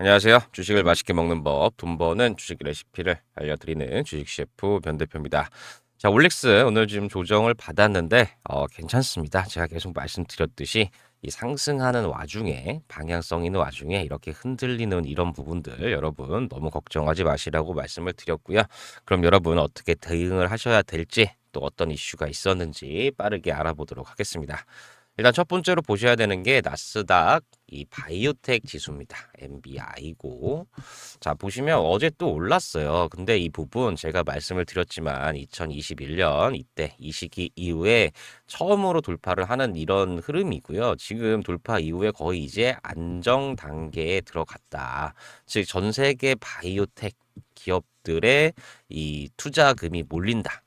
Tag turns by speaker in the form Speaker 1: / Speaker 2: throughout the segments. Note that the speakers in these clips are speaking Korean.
Speaker 1: 안녕하세요. 주식을 맛있게 먹는 법, 돈 버는 주식 레시피를 알려드리는 주식 셰프 변 대표입니다. 자, 올릭스 오늘 지금 조정을 받았는데 어, 괜찮습니다. 제가 계속 말씀드렸듯이 이 상승하는 와중에 방향성 있는 와중에 이렇게 흔들리는 이런 부분들 여러분 너무 걱정하지 마시라고 말씀을 드렸고요. 그럼 여러분 어떻게 대응을 하셔야 될지 또 어떤 이슈가 있었는지 빠르게 알아보도록 하겠습니다. 일단 첫 번째로 보셔야 되는 게 나스닥 이 바이오텍 지수입니다. MBI고. 자, 보시면 어제 또 올랐어요. 근데 이 부분 제가 말씀을 드렸지만 2021년 이때 이 시기 이후에 처음으로 돌파를 하는 이런 흐름이고요. 지금 돌파 이후에 거의 이제 안정 단계에 들어갔다. 즉 전 세계 바이오텍 기업들의 이 투자금이 몰린다.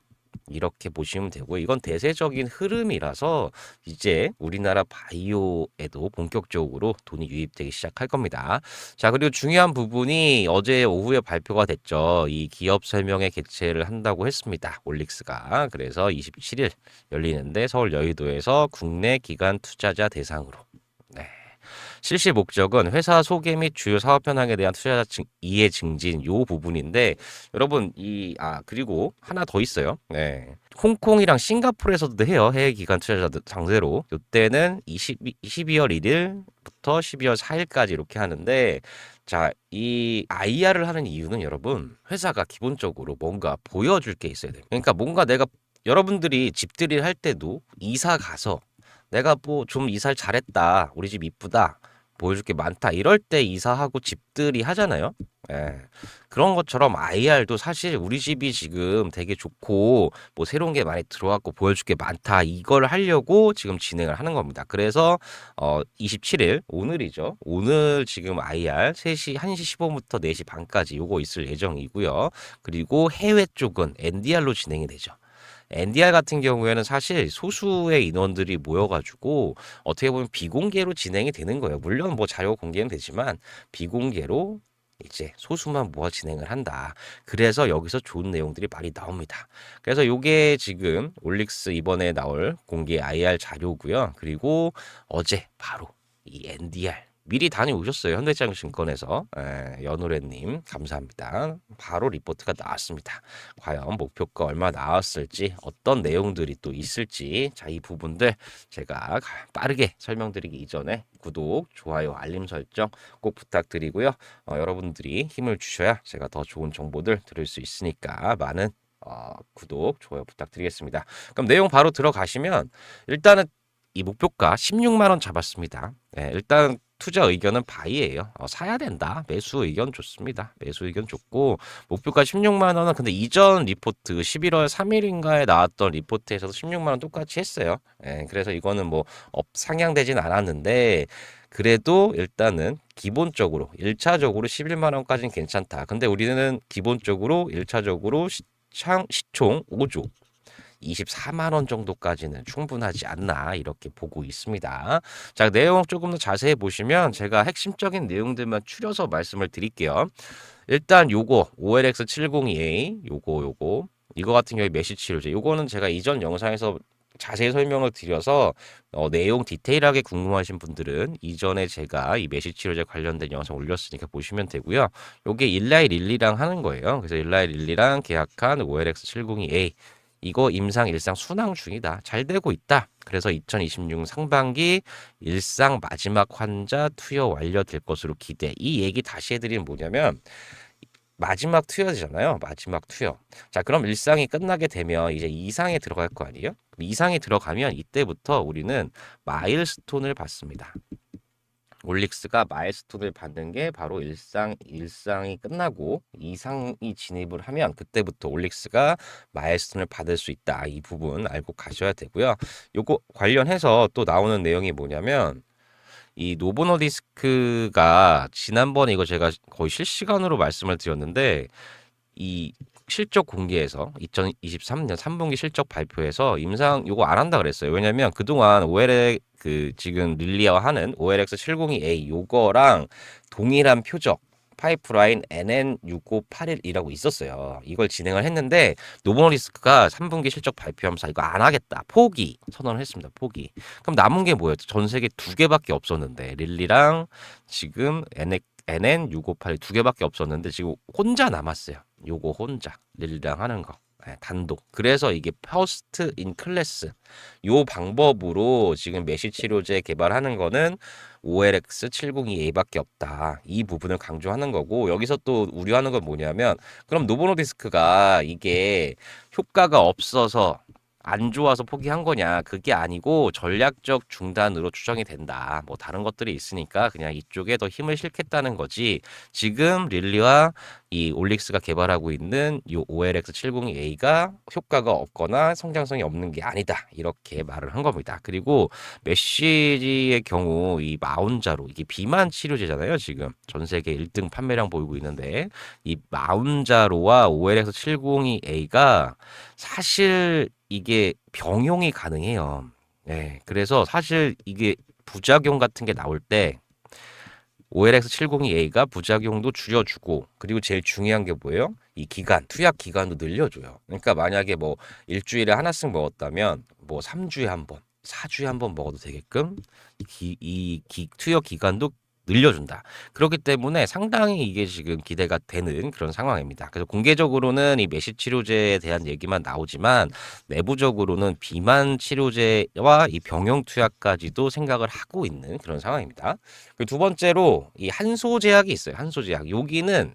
Speaker 1: 이렇게 보시면 되고 이건 대세적인 흐름이라서 이제 우리나라 바이오에도 본격적으로 돈이 유입되기 시작할 겁니다. 자, 그리고 중요한 부분이 어제 오후에 발표가 됐죠. 이 기업 설명회 개최를 한다고 했습니다. 올릭스가. 그래서 27일 열리는데 서울 여의도에서 국내 기관 투자자 대상으로 네. 실시 목적은 회사 소개 및 주요 사업 현황에 대한 투자자 증, 이해 증진 요 부분인데 여러분 이 아 그리고 하나 더 있어요. 네. 홍콩이랑 싱가포르에서도 해요. 해외 기관 투자자 상대로. 요때는 20, 12월 1일부터 12월 4일까지 이렇게 하는데 자, 이 IR을 하는 이유는 여러분 회사가 기본적으로 뭔가 보여줄 게 있어야 돼요. 그러니까 뭔가 내가 여러분들이 집들이 할 때도 이사 가서 내가 뭐 좀 이사를 잘했다. 우리 집 이쁘다. 보여줄 게 많다. 이럴 때 이사하고 집들이 하잖아요. 예. 그런 것처럼 IR도 사실 우리 집이 지금 되게 좋고 뭐 새로운 게 많이 들어왔고 보여줄 게 많다. 이걸 하려고 지금 진행을 하는 겁니다. 그래서 어 27일 오늘이죠. 오늘 지금 IR 3시 1시 15분부터 4시 반까지 요거 있을 예정이고요. 그리고 해외 쪽은 NDR로 진행이 되죠. NDR 같은 경우에는 사실 소수의 인원들이 모여가지고 어떻게 보면 비공개로 진행이 되는 거예요. 물론 뭐 자료 공개는 되지만 비공개로 이제 소수만 모아 진행을 한다. 그래서 여기서 좋은 내용들이 많이 나옵니다. 그래서 요게 지금 올릭스 이번에 나올 공개 IR 자료고요. 그리고 어제 바로 이 NDR 미리 다녀오셨어요. 현대장증권에서 에, 연우래님 감사합니다. 바로 리포트가 나왔습니다. 과연 목표가 얼마 나왔을지 어떤 내용들이 또 있을지 자 이 부분들 제가 빠르게 설명드리기 이전에 구독, 좋아요, 알림 설정 꼭 부탁드리고요. 어, 여러분들이 힘을 주셔야 제가 더 좋은 정보들 들을 수 있으니까 많은 어, 구독, 좋아요 부탁드리겠습니다. 그럼 내용 바로 들어가시면 일단은 이 목표가 16만 원 잡았습니다. 네, 일단 투자 의견은 바이예요. 어, 사야 된다. 매수 의견 좋습니다. 매수 의견 좋고 목표가 16만 원은 근데 이전 리포트 11월 3일인가에 나왔던 리포트에서도 16만 원 똑같이 했어요. 예, 그래서 이거는 뭐 업, 상향되진 않았는데 그래도 일단은 기본적으로 1차적으로 11만 원까지는 괜찮다. 근데 우리는 기본적으로 1차적으로 시총, 시총 5조 24만 원 정도까지는 충분하지 않나 이렇게 보고 있습니다. 자, 내용 조금 더 자세히 보시면 제가 핵심적인 내용들만 추려서 말씀을 드릴게요. 일단 요거 OLX 702A 요거 요거 이거 같은 경우에 메시 치료제 요거는 제가 이전 영상에서 자세히 설명을 드려서 어, 내용 디테일하게 궁금하신 분들은 이전에 제가 이 메시 치료제 관련된 영상 올렸으니까 보시면 되고요. 요게 일라이 릴리랑 하는 거예요. 그래서 일라이 릴리랑 계약한 OLX 702A 이거 임상 일상 순항 중이다. 잘 되고 있다. 그래서 2026 상반기 일상 마지막 환자 투여 완료될 것으로 기대. 이 얘기 다시 해드리면 뭐냐면 마지막 투여잖아요. 마지막 투여. 자, 그럼 일상이 끝나게 되면 이제 이상에 들어갈 거 아니에요? 이상에 들어가면 이때부터 우리는 마일스톤을 받습니다. 올릭스가 마일스톤을 받는 게 바로 일상 일상이 끝나고 이상이 진입을 하면 그때부터 올릭스가 마일스톤을 받을 수 있다. 이 부분 알고 가셔야 되고요. 요거 관련해서 또 나오는 내용이 뭐냐면 이 노보노디스크가 지난번에 이거 제가 거의 실시간으로 말씀을 드렸는데 이 실적 공개에서 2023년 3분기 실적 발표에서 임상 요거 안 한다 그랬어요. 왜냐면 그동안 OLX 그 지금 릴리아와 하는 OLX 702A 요거랑 동일한 표적 파이프라인 NN6581이라고 있었어요. 이걸 진행을 했는데 노보노리스크가 3분기 실적 발표하면서 이거 안 하겠다. 포기 선언을 했습니다. 포기. 그럼 남은 게 뭐였죠? 전 세계 두 개밖에 없었는데 릴리랑 지금 NX NN 658이 두 개밖에 없었는데 지금 혼자 남았어요. 요거 혼자 릴리랑 하는 거. 예, 단독. 그래서 이게 퍼스트 인 클래스 요 방법으로 지금 메시 치료제 개발하는 거는 OLX 702A밖에 없다. 이 부분을 강조하는 거고 여기서 또 우려하는 건 뭐냐면 그럼 노보노디스크가 이게 효과가 없어서 안 좋아서 포기한 거냐 그게 아니고 전략적 중단으로 추정이 된다 뭐 다른 것들이 있으니까 그냥 이쪽에 더 힘을 실겠다는 거지 지금 릴리와 이 올릭스가 개발하고 있는 이 OLX 702A가 효과가 없거나 성장성이 없는 게 아니다. 이렇게 말을 한 겁니다. 그리고 메시지의 경우 이 마운자로 이게 비만 치료제잖아요 지금. 전 세계 1등 판매량 보이고 있는데 이 마운자로와 OLX 702A가 사실 이게 병용이 가능해요. 네, 그래서 사실 이게 부작용 같은 게 나올 때 OLX 702A가 부작용도 줄여주고 그리고 제일 중요한 게 뭐예요? 이 기간, 투약 기간도 늘려줘요. 그러니까 만약에 뭐 일주일에 하나씩 먹었다면 뭐 3주에 한 번, 4주에 한 번 먹어도 되게끔 이, 이 기, 투여 기간도 늘려준다. 그렇기 때문에 상당히 이게 지금 기대가 되는 그런 상황입니다. 그래서 공개적으로는 이 메시 치료제에 대한 얘기만 나오지만 내부적으로는 비만 치료제와 이 병용 투약까지도 생각을 하고 있는 그런 상황입니다. 그리고 두 번째로 이 한소 제약이 있어요. 한소 제약. 여기는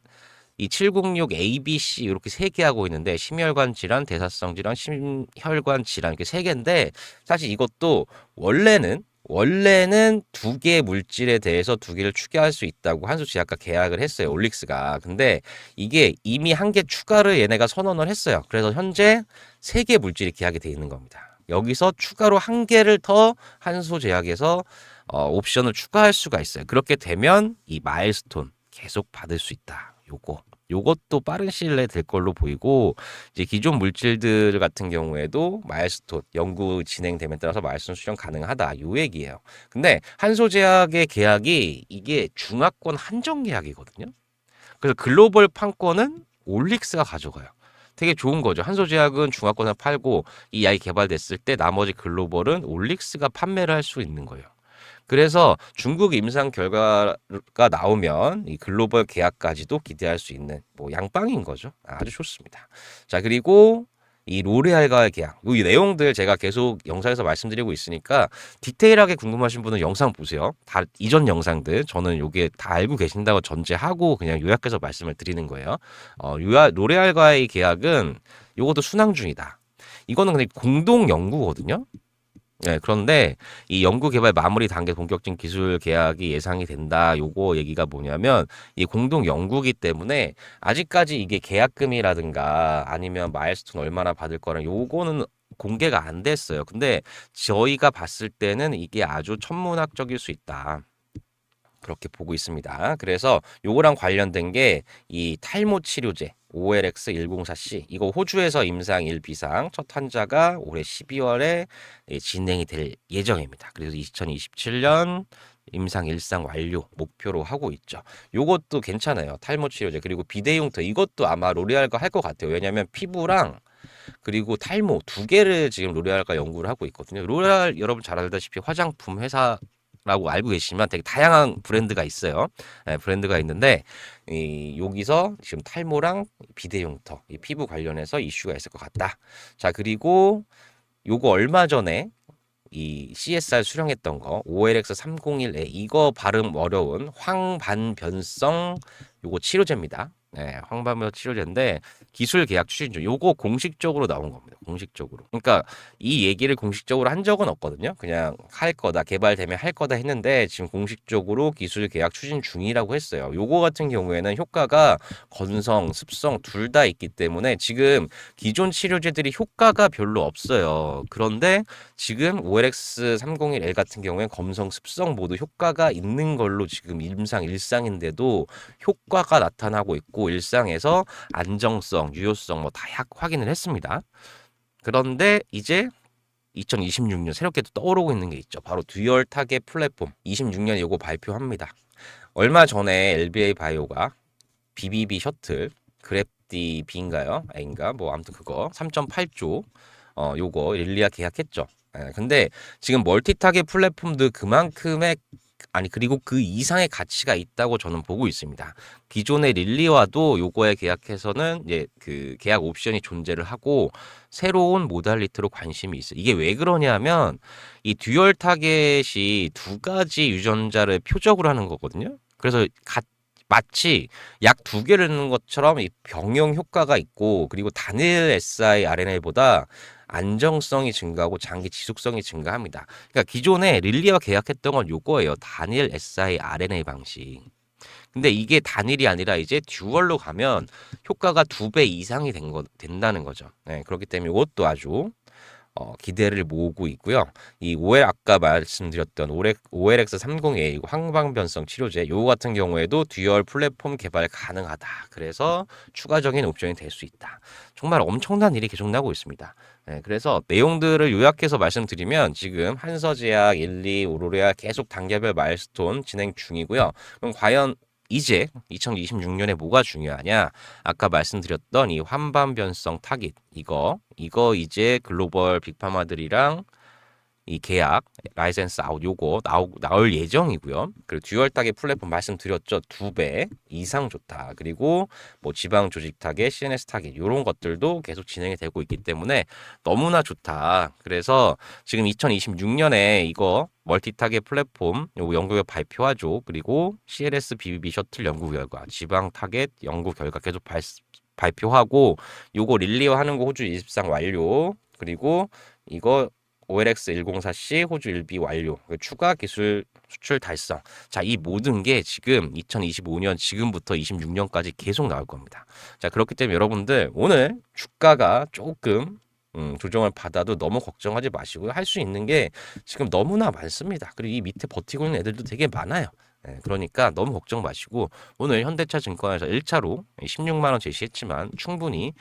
Speaker 1: 이 706 ABC 이렇게 세 개 하고 있는데 심혈관 질환, 대사성 질환, 심혈관 질환 이렇게 세 개인데 사실 이것도 원래는 원래는 두 개의 물질에 대해서 두 개를 추계할 수 있다고 한수 제약과 계약을 했어요. 올릭스가. 근데 이게 이미 한 개 추가를 얘네가 선언을 했어요. 그래서 현재 세개 물질이 계약이 돼 있는 겁니다. 여기서 추가로 한 개를 더 한소 제약에서 어, 옵션을 추가할 수가 있어요. 그렇게 되면 이 마일스톤 계속 받을 수 있다. 요거. 요것도 빠른 시일 내에 될 걸로 보이고 이제 기존 물질들 같은 경우에도 마일스톤 연구 진행됨에 따라서 마일스톤 수령 가능하다 요 얘기예요. 근데 한소제약의 계약이 이게 중화권 한정 계약이거든요. 그래서 글로벌 판권은 올릭스가 가져가요. 되게 좋은 거죠. 한소제약은 중화권을 팔고 이 약이 개발됐을 때 나머지 글로벌은 올릭스가 판매를 할 수 있는 거예요. 그래서 중국 임상 결과가 나오면 이 글로벌 계약까지도 기대할 수 있는 뭐 양빵인 거죠. 아주 좋습니다. 자 그리고 이 로레알과의 계약, 이 내용들 제가 계속 영상에서 말씀드리고 있으니까 디테일하게 궁금하신 분은 영상 보세요. 다 이전 영상들 저는 요게 다 알고 계신다고 전제하고 그냥 요약해서 말씀을 드리는 거예요. 어, 로레알과의 계약은 요것도 순항 중이다. 이거는 근데 공동 연구거든요. 네, 그런데 이 연구 개발 마무리 단계 본격적인 기술 계약이 예상이 된다. 요거 얘기가 뭐냐면 이 공동 연구기 때문에 아직까지 이게 계약금이라든가 아니면 마일스톤 얼마나 받을 거랑 요거는 공개가 안 됐어요. 근데 저희가 봤을 때는 이게 아주 천문학적일 수 있다. 그렇게 보고 있습니다. 그래서 요거랑 관련된 게 이 탈모 치료제 OLX 104C 이거 호주에서 임상 1비상 첫 환자가 올해 12월에 진행이 될 예정입니다. 그래서 2027년 임상 일상 완료 목표로 하고 있죠. 요것도 괜찮아요. 탈모 치료제 그리고 비대용터 이것도 아마 로레알과 할 것 같아요. 왜냐하면 피부랑 그리고 탈모 두 개를 지금 로레알과 연구를 하고 있거든요. 로레알 여러분 잘 알다시피 화장품 회사 라고 알고 계시지만 되게 다양한 브랜드가 있어요. 네, 브랜드가 있는데 이, 여기서 지금 탈모랑 비대용터, 이 피부 관련해서 이슈가 있을 것 같다. 자 그리고 요거 얼마 전에 이 CSR 수령했던 거 OLX 301A 이거 발음 어려운 황반변성 요거 치료제입니다. 네, 황반변 치료제인데 기술 계약 추진 중 요거 공식적으로 나온 겁니다. 공식적으로. 그러니까 이 얘기를 공식적으로 한 적은 없거든요. 그냥 할 거다 개발되면 할 거다 했는데 지금 공식적으로 기술 계약 추진 중이라고 했어요. 요거 같은 경우에는 효과가 건성, 습성 둘 다 있기 때문에 지금 기존 치료제들이 효과가 별로 없어요. 그런데 지금 OLX 301L 같은 경우에 검성, 습성 모두 효과가 있는 걸로 지금 임상 일상인데도 효과가 나타나고 있고 일상에서 안정성, 유효성 뭐 다 확인을 했습니다. 그런데 이제 2026년 새롭게 또 떠오르고 있는 게 있죠. 바로 듀얼 타겟 플랫폼 26년에 이거 발표합니다. 얼마 전에 LBA 바이오가 BBB 셔틀 그래프디 B인가요? A인가? 뭐 아무튼 그거 3.8조 어 요거 릴리아 계약했죠. 예, 근데 지금 멀티 타겟 플랫폼도 그만큼의 아니 그리고 그 이상의 가치가 있다고 저는 보고 있습니다. 기존의 릴리와도 요거에 계약해서는 이제 그 계약 옵션이 존재를 하고 새로운 모달리티로 관심이 있어요. 이게 왜 그러냐면 이 듀얼 타겟이 두 가지 유전자를 표적으로 하는 거거든요. 그래서 가, 마치 약 두 개를 넣는 것처럼 이 병용 효과가 있고 그리고 단일 siRNA보다 안정성이 증가하고 장기 지속성이 증가합니다. 그러니까 기존에 릴리와 계약했던 건 요거예요. 단일 siRNA 방식. 근데 이게 단일이 아니라 이제 듀얼로 가면 효과가 두 배 이상이 된 거, 된다는 거죠. 네, 그렇기 때문에 이것도 아주 어, 기대를 모으고 있고요. 이 OL 아까 말씀드렸던 OLX 30A 황방 변성 치료제 요거 같은 경우에도 듀얼 플랫폼 개발 가능하다. 그래서 추가적인 옵션이 될 수 있다. 정말 엄청난 일이 계속 나고 있습니다. 네, 그래서 내용들을 요약해서 말씀드리면 지금 한서제약, 일리, 오로레아 계속 단계별 마일스톤 진행 중이고요. 그럼 과연 이제 2026년에 뭐가 중요하냐? 아까 말씀드렸던 이 환반 변성 타깃 이거 이거 이제 글로벌 빅파마들이랑 이 계약 라이센스 아웃 요거 나오, 나올 예정이고요. 그리고 듀얼 타겟 플랫폼 말씀드렸죠. 두 배 이상 좋다. 그리고 뭐 지방 조직 타겟, CNS 타겟 요런 것들도 계속 진행이 되고 있기 때문에 너무나 좋다. 그래서 지금 2026년에 이거 멀티 타겟 플랫폼 요거 연구 결과 발표하죠. 그리고 CLS BBB 셔틀 연구 결과, 지방 타겟 연구 결과 계속 발, 발표하고 요거 릴리와 하는 거 호주 23 완료. 그리고 이거 OLX 104C 호주 1B 완료. 그 추가 기술 수출 달성. 자, 이 모든 게 지금 2025년 지금부터 26년까지 계속 나올 겁니다. 자, 그렇기 때문에 여러분들 오늘 주가가 조금 음, 조정을 받아도 너무 걱정하지 마시고요. 할 수 있는 게 지금 너무나 많습니다. 그리고 이 밑에 버티고 있는 애들도 되게 많아요. 네, 그러니까 너무 걱정 마시고 오늘 현대차 증권에서 1차로 16만 원 제시했지만 충분히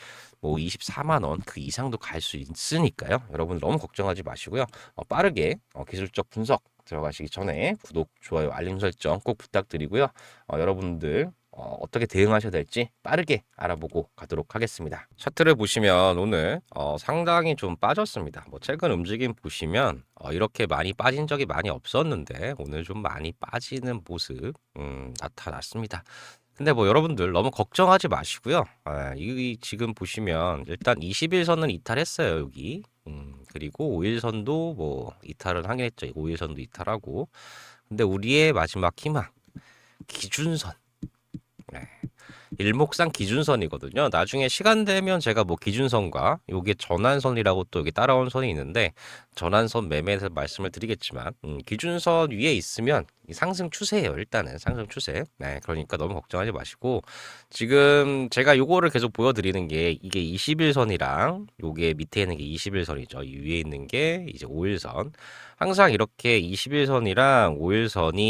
Speaker 1: 뭐 24만 원 그 이상도 갈 수 있으니까요. 여러분 너무 걱정하지 마시고요. 어, 빠르게 어, 기술적 분석 들어가시기 전에 구독, 좋아요, 알림 설정 꼭 부탁드리고요. 어, 여러분들 어, 어떻게 대응하셔야 될지 빠르게 알아보고 가도록 하겠습니다. 차트를 보시면 오늘 어, 상당히 좀 빠졌습니다. 뭐 최근 움직임 보시면 어, 이렇게 많이 빠진 적이 많이 없었는데 오늘 좀 많이 빠지는 모습 음, 나타났습니다. 근데 뭐 여러분들 너무 걱정하지 마시고요. 아, 이 지금 보시면 일단 21선은 이탈했어요 여기. 음, 그리고 5일선도 뭐 이탈은 하긴 했죠. 5일선도 이탈하고. 근데 우리의 마지막 희망 기준선. 네. 일목상 기준선이거든요. 나중에 시간 되면 제가 뭐 기준선과 요게 전환선이라고 또 여기 따라온 선이 있는데 전환선 매매에서 말씀을 드리겠지만 음, 기준선 위에 있으면 상승 추세예요. 일단은 상승 추세. 네, 그러니까 너무 걱정하지 마시고 지금 제가 요거를 계속 보여드리는 게 이게 21선이랑 요게 밑에 있는 게 21선이죠. 이 위에 있는 게 이제 5일선. 항상 이렇게 21선이랑 5일선이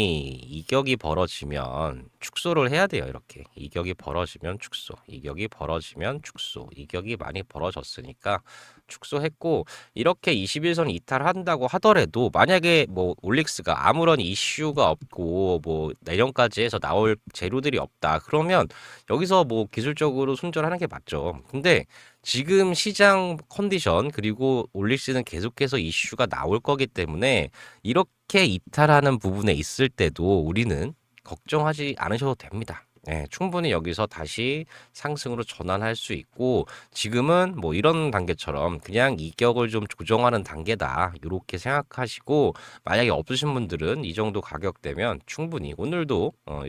Speaker 1: 이격이 벌어지면 축소를 해야 돼요. 이렇게 이격이 벌어 지면 축소, 이격이 벌어지면 축소, 이격이 많이 벌어졌으니까 축소했고 이렇게 21선 이탈한다고 하더라도 만약에 뭐 올릭스가 아무런 이슈가 없고 뭐 내년까지 해서 나올 재료들이 없다 그러면 여기서 뭐 기술적으로 손절하는 게 맞죠. 근데 지금 시장 컨디션 그리고 올릭스는 계속해서 이슈가 나올 거기 때문에 이렇게 이탈하는 부분에 있을 때도 우리는 걱정하지 않으셔도 됩니다. 네, 충분히 여기서 다시 상승으로 전환할 수 있고 지금은 뭐 이런 단계처럼 그냥 이격을 좀 조정하는 단계다. 이렇게 생각하시고 만약에 없으신 분들은 이 정도 가격대면 충분히 오늘도 어,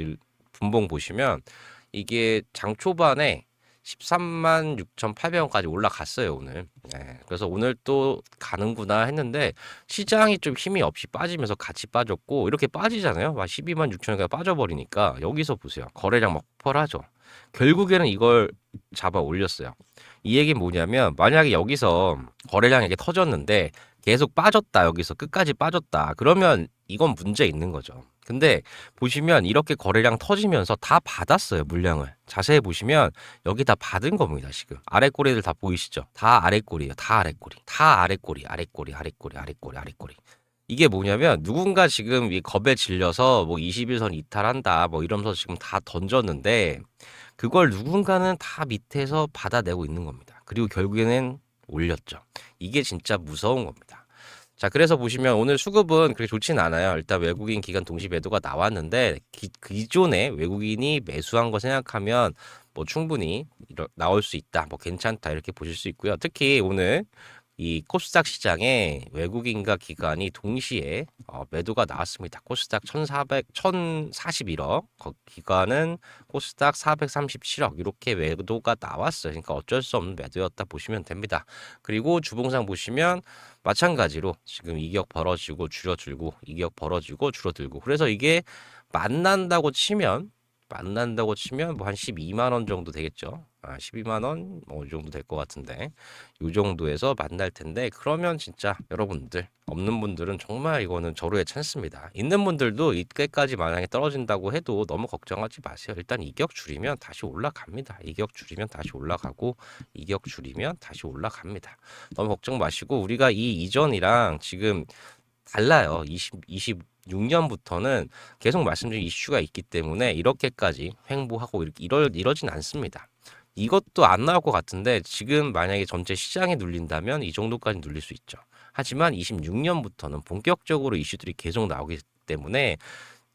Speaker 1: 분봉 보시면 이게 장 초반에 13만 6,800원까지 올라갔어요, 오늘. 네, 그래서 오늘 또 가는구나 했는데 시장이 좀 힘이 없이 빠지면서 같이 빠졌고 이렇게 빠지잖아요. 막 12만 6천 원까지 빠져버리니까 여기서 보세요. 거래량 막 폭발하죠. 결국에는 이걸 잡아 올렸어요. 이 얘기는 뭐냐면 만약에 여기서 거래량이 이게 터졌는데 계속 빠졌다 여기서 끝까지 빠졌다 그러면 이건 문제 있는 거죠. 근데 보시면 이렇게 거래량 터지면서 다 받았어요, 물량을. 자세히 보시면 여기 다 받은 겁니다, 지금. 아래 꼬리들 다 보이시죠? 다 아래 꼬리예요. 다 아래 꼬리. 다 아래 꼬리, 아래 꼬리, 아래 꼬리, 아래 꼬리, 아래 꼬리. 이게 뭐냐면 누군가 지금 이 겁에 질려서 뭐 21선 이탈한다 뭐 이러면서 지금 다 던졌는데 그걸 누군가는 다 밑에서 받아내고 있는 겁니다. 그리고 결국에는 올렸죠. 이게 진짜 무서운 겁니다. 자, 그래서 보시면 오늘 수급은 그렇게 좋진 않아요. 일단 외국인 기관 동시 매도가 나왔는데 기, 기존에 외국인이 매수한 거 생각하면 뭐 충분히 나올 수 있다. 뭐 괜찮다. 이렇게 보실 수 있고요. 특히 오늘 이 코스닥 시장에 외국인과 기관이 동시에 어, 매도가 나왔습니다. 코스닥 1,400, 1,041억, 거- 기관은 코스닥 437억 이렇게 매도가 나왔어요. 그러니까 어쩔 수 없는 매도였다 보시면 됩니다. 그리고 주봉상 보시면 마찬가지로 지금 이격 벌어지고 줄어들고 이격 벌어지고 줄어들고 그래서 이게 만난다고 치면 만난다고 치면 뭐 한 12만 원 정도 되겠죠. 아, 12만 원 뭐 이 정도 될 것 같은데 이 정도에서 만날 텐데 그러면 진짜 여러분들 없는 분들은 정말 이거는 절호의 찬스입니다. 있는 분들도 이때까지 만약에 떨어진다고 해도 너무 걱정하지 마세요. 일단 이격 줄이면 다시 올라갑니다. 이격 줄이면 다시 올라가고 이격 줄이면 다시 올라갑니다. 너무 걱정 마시고 우리가 이 이전이랑 지금 달라요. 20, 26년부터는 계속 말씀드린 이슈가 있기 때문에 이렇게까지 횡보하고 이러, 이러진 않습니다. 이것도 안 나올 것 같은데 지금 만약에 전체 시장에 눌린다면 이 정도까지 눌릴 수 있죠. 하지만 26년부터는 본격적으로 이슈들이 계속 나오기 때문에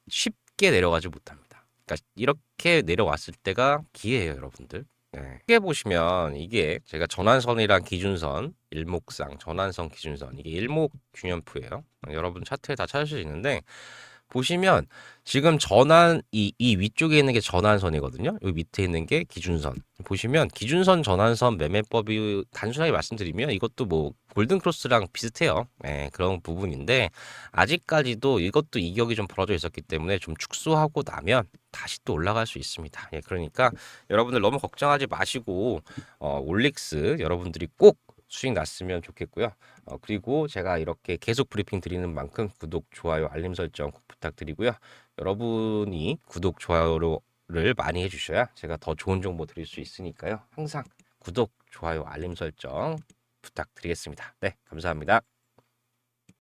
Speaker 1: 쉽게 내려가지 못합니다. 그러니까 이렇게 내려왔을 때가 기회예요, 여러분들. 네. 크게 보시면 이게 제가 전환선이랑 기준선, 일목상, 전환선, 기준선 이게 일목 균형표예요. 여러분 차트에 다 찾을 수 있는데 보시면 지금 전환 이, 이 위쪽에 있는 게 전환선이거든요. 여기 밑에 있는 게 기준선. 보시면 기준선 전환선 매매법이 단순하게 말씀드리면 이것도 뭐 골든 크로스랑 비슷해요. 예, 그런 부분인데 아직까지도 이것도 이격이 좀 벌어져 있었기 때문에 좀 축소하고 나면 다시 또 올라갈 수 있습니다. 예, 그러니까 여러분들 너무 걱정하지 마시고 어, 올릭스 여러분들이 꼭 수익 났으면 좋겠고요. 어, 그리고 제가 이렇게 계속 브리핑 드리는 만큼 구독, 좋아요, 알림 설정 꼭 부탁드리고요. 여러분이 구독, 좋아요를 많이 해주셔야 제가 더 좋은 정보 드릴 수 있으니까요. 항상 구독, 좋아요, 알림 설정 부탁드리겠습니다. 네, 감사합니다.